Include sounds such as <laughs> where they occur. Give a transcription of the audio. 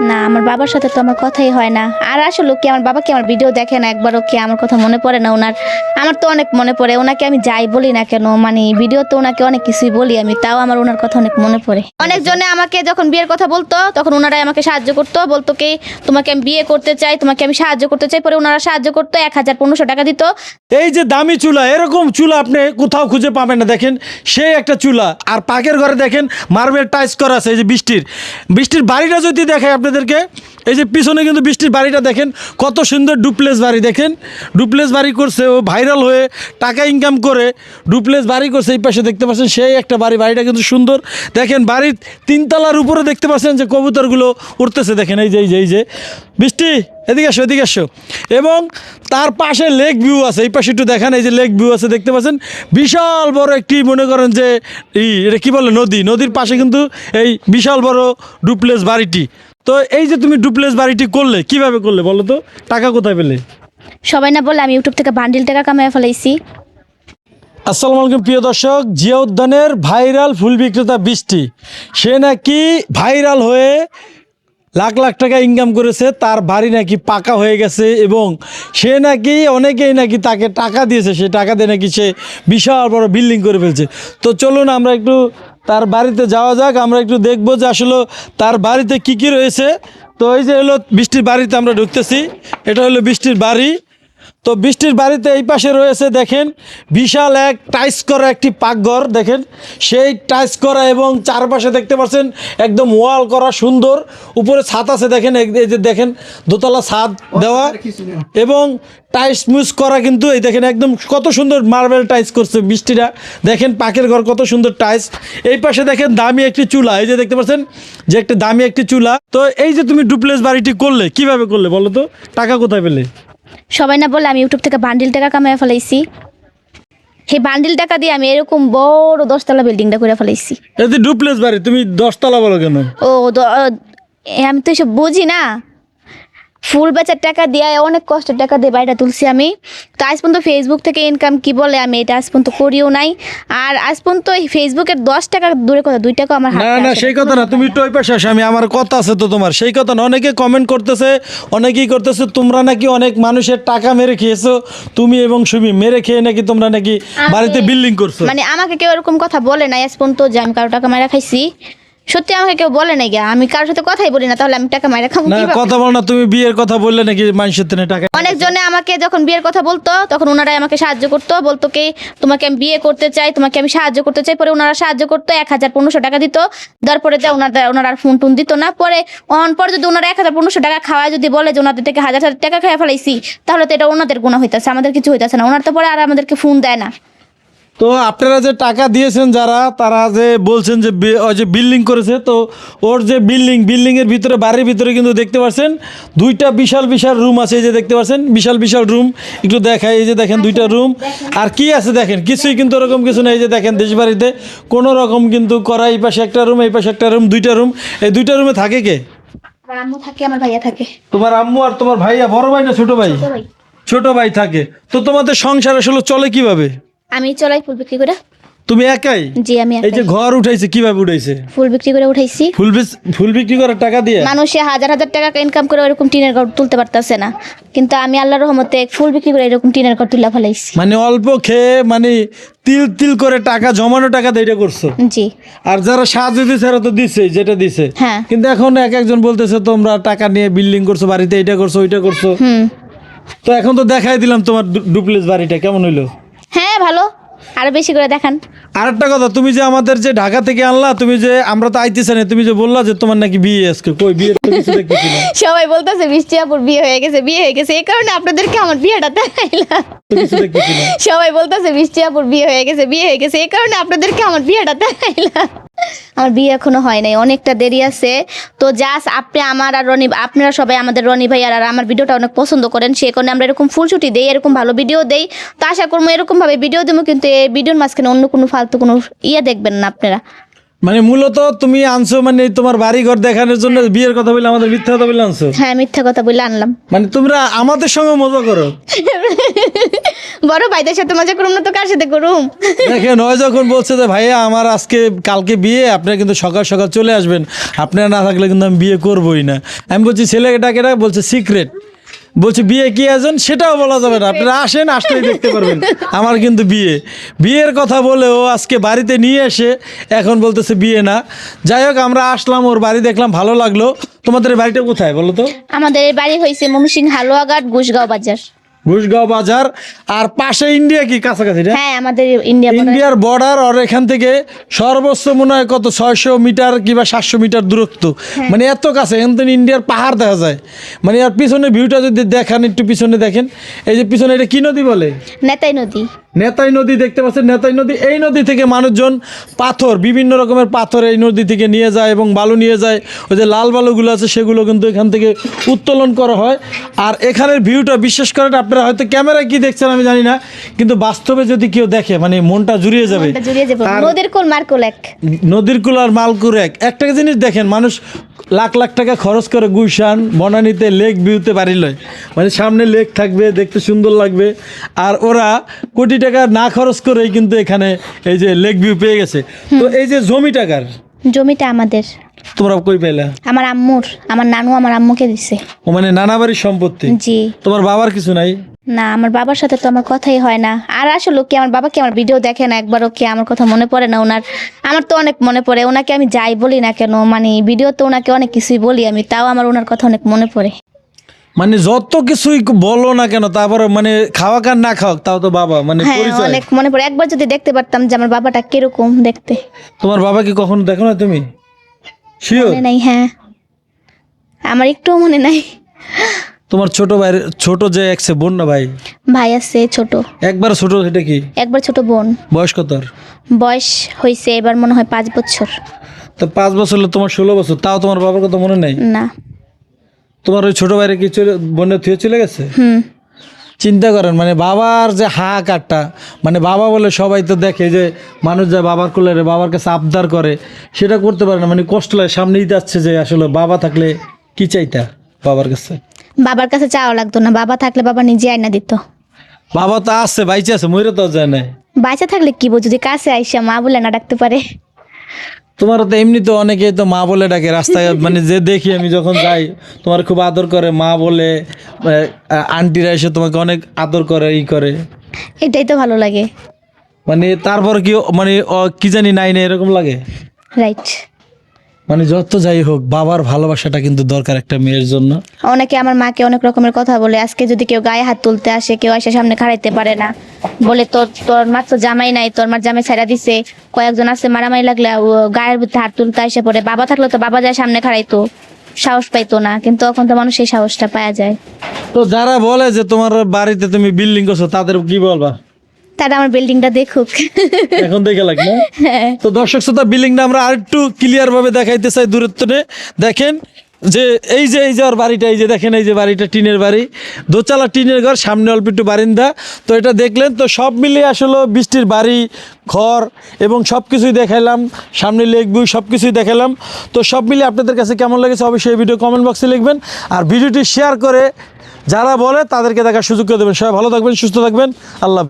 না, আমার বাবার সাথে তো আমার কথাই হয় না। আর আসলে কি আমার বাবাকে আমার ভিডিও দেখে না? একবারও কি আমার কথা মনে পড়ে না ওনার? আমার তো অনেক মনে পড়ে। ওনাকে আমি যাই বলি না কেন? মানে ভিডিও তো ওনাকে অনেক কিছুই বলি আমি, তাও আমার ওনার কথা অনেক মনে পড়ে। অনেকজনে আমাকে যখন বিয়ের কথা বলতো, তখন ওনারাই আমাকে সাহায্য করতো, বলতো কি, তোমাকে আমি বিয়ে করতে চাই, তোমাকে আমি সাহায্য করতে চাই। পরে ওনারা সাহায্য করতো, এক হাজার পনেরোশো টাকা দিত। এই যে দামি চুলা, এরকম চুলা আপনি কোথাও খুঁজে পাবেন না। দেখেন, সেই একটা চুলা। আর পাকের ঘরে দেখেন, মার্বেল টাইস করা আছে, এই যে বৃষ্টির। বৃষ্টির বাড়িটা যদি দেখায় আপনাদেরকে, এই যে পিছনে কিন্তু বৃষ্টির বাড়িটা দেখেন, কত সুন্দর ডুপ্লেস বাড়ি দেখেন। ডুপ্লেস বাড়ি করছে, ও ভাইরাল হয়ে টাকা ইনকাম করে ডুপ্লেস বাড়ি করছে, এই পাশে দেখতে পাচ্ছেন, সেই একটা বাড়ি, বাড়িটা কিন্তু সুন্দর। দেখেন, বাড়ির তিনতলার উপরে দেখতে পাচ্ছেন যে কবুতরগুলো উঠতেছে দেখেন, এই যে এই যে এই যে। বৃষ্টি, এদিকে আসো এদিকে আসো। এবং তার পাশে লেক ভিউ আছে, এই পাশে একটু দেখেন, এই যে লেক ভিউ আছে, দেখতে পাচ্ছেন। বিশাল বড় একটি, মনে করেন যে এই এটা কী বলে, নদী। নদীর পাশে কিন্তু এই বিশাল বড় ডুপ্লেস বাড়িটি। তো এই যে তুমি ডুপ্লেস বাড়িটি করলে কীভাবে করলে বলো তো? টাকা কোথায় পেলে? সবাই না বলে আমি ইউটিউব থেকে বান্ডিল টাকা কামাই ফেলাইছি। আসসালামু আলাইকুম প্রিয় দর্শক। জিয়া উদ্যানের ভাইরাল ফুল বিক্রেতা বৃষ্টি। সে নাকি ভাইরাল হয়ে লাখ লাখ টাকা ইনকাম করেছে তার বাড়ি নাকি পাকা হয়ে গেছে এবং সে নাকি অনেকেই নাকি তাকে টাকা দিয়েছে সে টাকা দিয়ে নাকি সে বিশাল বড় বিল্ডিং করে ফেলছে। তো চলুন আমরা একটু তার বাড়িতে যাওয়া যাক, আমরা একটু দেখব যে আসলে তার বাড়িতে কি কি রয়েছে। তো এই যে হলো বৃষ্টির বাড়িতে আমরা ঢুকতেছি। এটা হলো বৃষ্টির বাড়ি। তো বৃষ্টির বাড়িতে এই পাশে রয়েছে, দেখেন, বিশাল এক টাইস করা একটি পাকঘর, দেখেন। সেই টাইস করা এবং চারপাশে দেখতে পাচ্ছেন, একদম ওয়াল করা সুন্দর। উপরে ছাদ আছে, দেখেন, এই যে দেখেন, দোতলা ছাদ দেওয়া। এবং টাইস মুস করা কিন্তু, এই দেখেন, একদম কত সুন্দর মার্বেল টাইস করছে বৃষ্টিটা দেখেন, পাকের ঘর কত সুন্দর টাইস। এই পাশে দেখেন, দামি একটি চুলা। এই যে দেখতে পাচ্ছেন, যে একটা দামি একটি চুলা। তো এই যে তুমি ডুপ্লেস বাড়িটি করলে, কীভাবে করলে বলো তো? টাকা কোথায় পেলে? সবাই না বলে আমি ইউটিউব থেকে বান্ডিল টাকা কামাই ফেলাইছি। সেই বান্ডিল টাকা দিয়ে আমি এরকম বড় দশতলা বিল্ডিংটা করে ফেলাইছি। ডুপ্লেস বাড়ি তুমি দশতলা বলো কেন? ও আমি তো এসব বুঝি না। ফুল বেচার টাকা দিয়ে অনেক কষ্টের টাকা দিয়ে বাড়িটা তুলছি আমি। তো আজ পর্যন্ত ফেসবুক থেকে ইনকাম কি বলে আমি এটা আজ পর্যন্ত করিও নাই। আর আজ পর্যন্ত এই ফেসবুকের দশ টাকা দূরে কথা দুই টাকা আমার না হাতে না সেই কথা না তুমি একটু ওই পাশে আসো আমি আমার কথা আছে তো তোমার। সেই কথা না অনেকে কমেন্ট করতেছে অনেকেই করতেছে তোমরা নাকি অনেক মানুষের টাকা মেরে খেয়েছো? তুমি এবং সুমি মেরে খেয়ে নাকি তোমরা নাকি বাড়িতে বিল্ডিং করছ? মানে আমাকে কেউ এরকম কথা বলে নাই আজ পর্যন্ত যে আমি কারও টাকা মেরে খাইছি। সত্যি আমাকে কেউ বলে নাই গা আমি কারোর সাথে কথাই বলি না তাহলে আমি টাকা মারা খাব না কীভাবে? কথা বল না তুমি বিয়ের কথা বললে নাকি মানুষের তেনে টাকা অনেকজনে আমাকে যখন বিয়ের কথা বলতো তখন ওনারাই আমাকে সাহায্য করতো বলতো কি তোমাকে আমি বিয়ে করতে চাই তোমাকে আমি সাহায্য করতে চাই। পরে ওনারা সাহায্য করতো এক হাজার পনেরোশো টাকা দিত। দেওয়ার পরে যে ওনারা ওনারা আর ফোন টোন দিত না। পরে অন পরে যদি ওনারা এক হাজার পনেরোশো টাকা খাওয়ায় যদি বলে যে ওনাদের থেকে হাজার হাজার টাকা খাওয়া ফেলাইছি তাহলে তো এটা ওনাদের গুণা হইতেছে আমাদের কিছু হইতেছে না। ওনার তো পরে আর আমাদেরকে ফোন দেয় না। তো আপনারা যে টাকা দিয়েছেন যারা তারা যে বলছেন যে ওই যে বিল্ডিং করেছে তো ওর যে বিল্ডিং বিল্ডিংয়ের ভিতরে বাড়ির ভিতরে কিন্তু দেখতে পাচ্ছেন দুইটা বিশাল বিশাল রুম আছে এই যে দেখতে পাচ্ছেন বিশাল বিশাল রুম। একটু দেখাই এই যে দেখেন দুইটা রুম। আর কি আছে দেখেন? কিছুই কিন্তু ওরকম কিছু নেই এই যে দেখেন দেশ বাড়িতে কোনো রকম কিন্তু করা এই পাশে একটা রুম এই পাশে একটা রুম দুইটা রুম। এই দুইটা রুমে থাকে কে? আম্মু থাকে আমার ভাইয়া থাকে। তোমার আম্মু আর তোমার ভাইয়া বড় ভাই না ছোট ভাই, ছোট ভাই থাকে। তো তোমাদের সংসার আসলে চলে কীভাবে? আমি চলাই ফুল বিক্রি করে। তুমি একাই? জি আমি এই যে ঘর উঠাইছে কীভাবে উঠাইছে? ফুল বিক্রি করে উঠাইছি। ফুল ফুল বিক্রি করার টাকা দিয়ে? মানুষে হাজার হাজার টাকা ইনকাম করে ওরকম টিনের ঘর তুলতে পারতেছে না। কিন্তু আমি আল্লাহর রহমতে ফুল বিক্রি করে এরকম টিনের ঘর তুলে ফেলাইছি। মানে অল্প খেয়ে মানে তিল তিল করে টাকা জমানো টাকা দিয়ে এটা করছ? জি। আর যারা সাহায্য দিচ্ছে তারা তো দিছে যেটা দিছে। হ্যাঁ। কিন্তু এখন এক একজন বলতেছে তোমরা টাকা নিয়ে বিল্ডিং করছ বাড়িতে এটা করছ ওইটা করছ। হুম। তো এখন তো দেখাই দিলাম তোমার ডুপ্লেস বাড়িটা কেমন হইল? আরও বেশি করে দেখান। আরেকটা কথা তুমি যে আমাদের যে ঢাকা থেকে আনলা তুমি যে আমরা তো আইতেছি না তুমি যে বললা যে তোমার নাকি বিয়ে আজকে কই বিয়ে তো কিছু দেখতেছি না। সবাই বলতাছে বৃষ্টি আপুর বিয়ে হয়ে গেছে বিয়ে হয়ে গেছে। এই কারণে আপনাদেরকে আমার বিয়েটা দেখাইলাম। সবাই বলতাছে বৃষ্টি আপুর বিয়ে হয়ে গেছে বিয়ে হয়ে গেছে। এই কারণে আপনাদেরকে আমার বিয়েটা দেখাইলাম। আমার বিয়ে এখনও হয় নাই অনেকটা দেরি আছে। তো জাস্ট আপনি আমার আর রনি আপনারা সবাই আমাদের রনি ভাই আর আমার ভিডিওটা অনেক পছন্দ করেন সে কারণে আমরা এরকম ফুলছুটি দেই এরকম ভালো ভিডিও দেই। তো আশা করব এরকম ভাবে ভিডিও দেবো কিন্তু এই ভিডিওর মাঝখানে অন্য কোনো ফালতু কোনো ইয়ে দেখবেন না আপনারা। মানে মূলত তুমি আনছো মানে তোমার বাড়ি ঘর দেখানোর জন্য বিয়ের কথা বলে আমাদের মিথ্যা কথা বলে আনছো? হ্যাঁ মিথ্যা কথা বলে আনলাম। মানে তোমরা আমাদের সঙ্গে মজা করো। <laughs> বড় ভাইদের সাথে মজা করুম না তো কার সাথে করুম? দেখেন হয় যখন বলছে যে ভাইয়া আমার আজকে কালকে বিয়ে আপনারা কিন্তু সকাল সকাল চলে আসবেন। আপনারা না থাকলে কিন্তু আমি বিয়ে করবই না। আমি বলছি ডাক বলছে সিক্রেট। বলছি বিয়ে কি আয়োজন সেটাও বলা যাবে না। আপনারা আসেন আসলেই দেখতে পারবেন। আমার কিন্তু বিয়ে। বিয়ের কথা বলে ও আজকে বাড়িতে নিয়ে এসে এখন বলতেছে বিয়ে না। যাই হোক আমরা আসলাম ওর বাড়ি দেখলাম ভালো লাগল। তোমাদের বাড়িটা কোথায় বলো তো? আমাদের এই বাড়ি হয়েছে মমসিং হালুয়াঘাট গুসগাঁও বাজার। ঘুষগাঁও বাজার। আর পাশে ইন্ডিয়া কি কাছাকাছি না হ্যাঁ আমাদের ইন্ডিয়া ইন্ডিয়ার বর্ডার আর এখান থেকে সর্বোচ্চ মনে হয় কত ছয়শো মিটার কিংবা সাতশো মিটার দূরত্ব। মানে এত কাছে এখান থেকে ইন্ডিয়ার পাহাড় দেখা যায়। মানে আর পিছনে ভিউটা যদি দেখেন একটু পিছনে দেখেন। এই যে পিছনে এটা কি নদী বলে? নেতাই নদী। নেতাই নদী দেখতে পাচ্ছেন নেতাই নদী এই নদী থেকে মানুষজন পাথর বিভিন্ন রকমের পাথর এই নদী থেকে নিয়ে যায় এবং বালু নিয়ে যায়। ওই যে লাল বালুগুলো আছে সেগুলো কিন্তু এখান থেকে উত্তোলন করা হয়। আর এখানের ভিউটা বিশেষ করে আপনারা হয়তো ক্যামেরায় কি দেখছেন আমি জানি না কিন্তু বাস্তবে যদি কেউ দেখে মানে মনটা জুড়িয়ে যাবে। নদীর কোল মার্কুল এক। নদীর কুল আর মালকুর এক। একটা জিনিস দেখেন মানুষ লাখ লাখ টাকা খরচ করে গুইশান বনানীতে লেক ভিউতে বাড়ি লয়। মানে সামনে লেক থাকবে দেখতে সুন্দর লাগবে। আর ওরা কোটি টাকা না খরচ করেই কিন্তু এখানে এই যে লেক ভিউ পেয়ে গেছে। তো এই যে জমি টাকার জমিটা আমাদের। তোমরা কই পেলা? আমার আম্মুর। আমার নানু আমার আম্মুকে দিছে। ও মানে নানা বাড়ির সম্পত্তি? জি। তোমার বাবার কিছু নাই? না আমার বাবার সাথে তো আমার কথাই হয় না। আর আসলে কি আমার বাবা কি আমার ভিডিও দেখে না একবারও কি আমার কথা মনে পড়ে না ওনার। আমার তো অনেক মনে পড়ে ওনাকে আমি যাই বলি না কেন? মানে ভিডিও তো ওনাকে অনেক কিছুই বলি আমি তাও আমার ওনার কথা অনেক মনে পড়ে। মানে যত কিছুই বলো না কেন তারপরে মানে খাওয়া কার না খাওয়া তাও তো বাবা মানে হ্যাঁ পরিচয়। অনেক মনে পড়ে। একবার যদি দেখতে পারতাম যে আমার বাবাটা কীরকম দেখতে। তোমার বাবাকে কখনো দেখো না তুমি? শিওর মনে নাই হ্যাঁ। আমার একটুও মনে নাই। তোমার ছোট ভাই ছোট যে একসে বোন না ভাই? ভাই আছে ছোট। একবার ছোট সেটা কি? একবার ছোট বোন। বয়স কত বয়স হয়েছে এবার মনে হয় পাঁচ বছর। তো পাঁচ বছর হলে তোমার ষোলো বছর তাও তোমার বাবার কথা মনে নেই? না। তোমার ওই ছোট ভাইরে কি চলে বোনের থুয়ে চলে গেছে? হুম। চিন্তা করেন মানে বাবার যে হা কাটটা মানে বাবা বলে সবাই তো দেখে যে মানুষ যায় বাবার কোলে বাবার কাছে আবদার করে সেটা করতে পারে না। মানে কষ্ট লাগে সামনেই যাচ্ছে যে আসলে বাবা থাকলে কি চাইতা বাবার কাছে? বাবার কাছে চাওয়া লাগতো না বাবা থাকলে বাবা নিজে আয়না দিত। বাবা তো আসছে বাইচে আছে মরে তো যায় না বাচ্চা থাকলে কি বল যে কাছে আইসা মা বলে না ডাকতে পারে। তোমার তো এমনি তো অনেকে তো মা বলে ডাকে রাস্তায় মানে যে দেখি আমি যখন যাই তোমার খুব আদর করে মা বলে আন্টিরা এসে তোমাকে অনেক আদর করে ই করে। এটাই তো ভালো লাগে। মানে তারপর কি মানে কি জানি নাই না এরকম লাগে? রাইট মানে যত যাই হোক বাবার ভালোবাসাটা কিন্তু দরকার একটা মেয়ের জন্য। অনেকে আমার মাকে অনেক রকমের কথা বলে আজকে যদি কেউ গায়ে হাত তুলতে আসে কেউ এসে সামনে খাড়াইতে পারে না। বলে তোর তোর মার তো জামাই নাই তোর মার জামাই ছাড়া দিছে। কয়েকজন আছে মারামারি লাগলে ও গায়ের ভিতরে হাত তুলতে এসে পড়ে। বাবা থাকলে তো বাবা যায় সামনে খাড়াইতো সাহস পাইতো না। কিন্তু এখন তো মানুষ এই সাহসটা পাওয়া যায়। তো যারা বলে যে তোমার বাড়িতে তুমি বিল্ডিং করছ তাদের কি বলবা? তারা আমার বিল্ডিংটা দেখুক। এখন দেখে লাগে না? তো দর্শক শ্রোতা বিল্ডিংটা আমরা আরেকটু ক্লিয়ার ভাবে দেখাইতে চাই দূরত্ব দেখেন যে এই যে এই যে ওর বাড়িটা এই যে দেখেন এই যে বাড়িটা টিনের বাড়ি। দোচালা টিনের ঘর সামনে অল্প একটু বারিন্দা। তো এটা দেখলেন তো সব মিলিয়ে আসলে বৃষ্টির বাড়ি ঘর এবং সব কিছুই দেখাইলাম। সামনে লেক ভিউ সব কিছুই দেখালাম তো সব মিলিয়ে আপনাদের কাছে কেমন লেগেছে অবশ্যই এই ভিডিও কমেন্ট বক্সে লিখবেন। আর ভিডিওটি শেয়ার করে যারা বলে তাদেরকে দেখার সুযোগ করে দেবেন। সবাই ভালো থাকবেন সুস্থ থাকবেন। আল্লাহ।